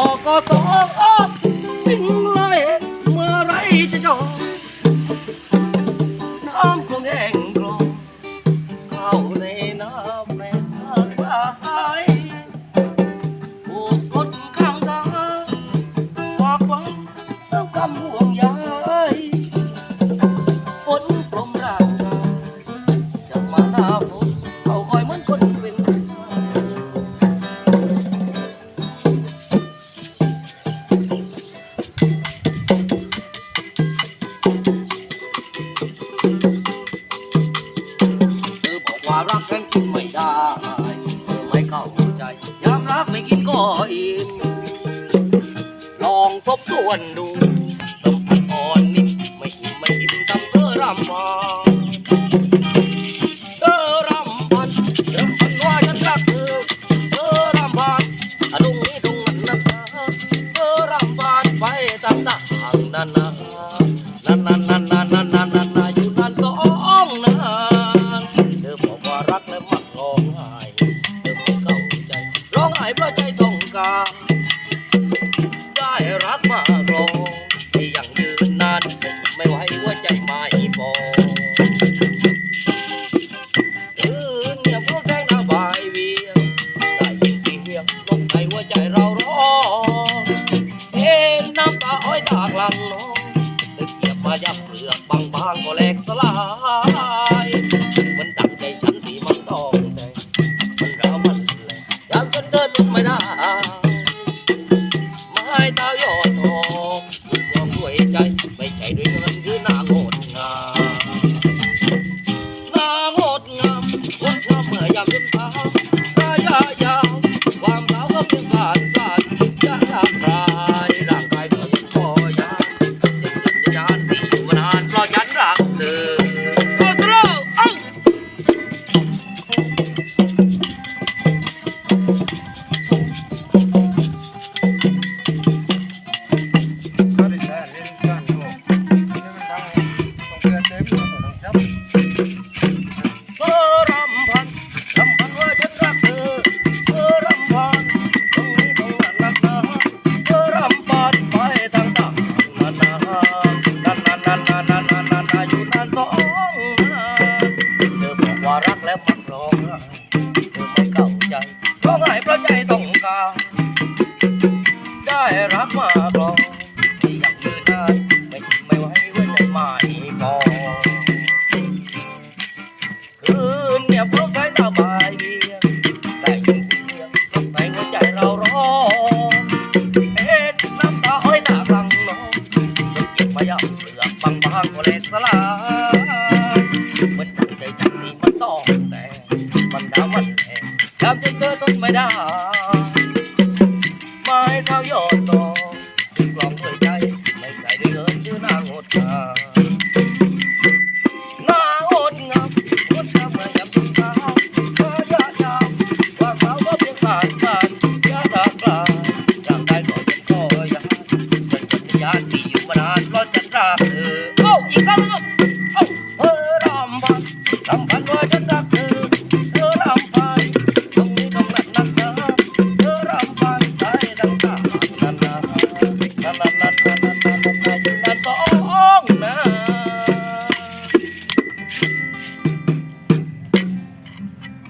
อก็สองปิ้งเลยเมื่อไรจะจบน้ำคงแห้งกรองเข้าในน้ำแม่ทางไปผูกคนข้างทางฝากวังต้องคำหัว ก็อิ่มลองทบทวนดูสัมผัสอ่อนนิ่มไม่อิ่มไม่อิ่มทำเธอรำมาเธอรำพันรำพันว่าฉันรักเธอเธอรำพันอะตรงนี้ตรงนั้นนะเธอรำพันไปตามทางนั้นนะ ก็ใจตรงกันได้รักมากรองที่ยังยืนนานไม่ไหวหัวใจไม่บอกอื่นเนี่ยพอลังน้องเก็บมายับเปลือกบางๆก็แหลกสลายมันดังใจฉัน อยากจนเดินไม่ได้ไม้ตายอดทองความด้วยใจ ร้องไห้เพราะใจต้องการได้รักมากรองที่ยังยืนนานไม่ไม่ไหวหัวใจไม่พอคืนเนี่ยพวกใครตาบายเบียได้ยินเสียงลมในหัวใจเราร้องเอ็ดน้ำตาอ้อยหน้ากังน้องยังเก็บมาย่ำเปลือกบางบางก็เล็กสลาย ยามจนเธอทนไม่ได้ไม้เท้ายอดตองที่กล่อมด้วยใจ ไม่ใช่ด้เงินชื่อนางงดงาหน้างดงามงดงามเมื่อยามทุ่งเท้าระยะยาวความสาวก็เพียงผ่านผ่านยากลากลายร่างกายก็ยังคอยยานจนจักรยานที่อยู่มานานเพราะฉันรักเธอโอ้อีกครั้งหนึ่ง oh man.